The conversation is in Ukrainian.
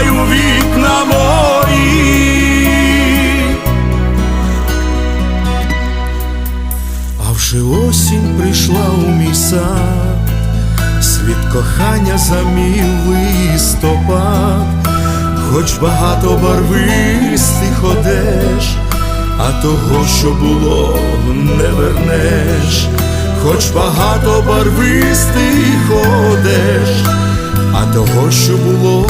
у вікна мої. А вже осінь прийшла у мій сад, світ кохання замів листопад, хоч багато барвистих одеж, а того, що було, не вернеш, хоч багато барвистих одеж, а того, що було,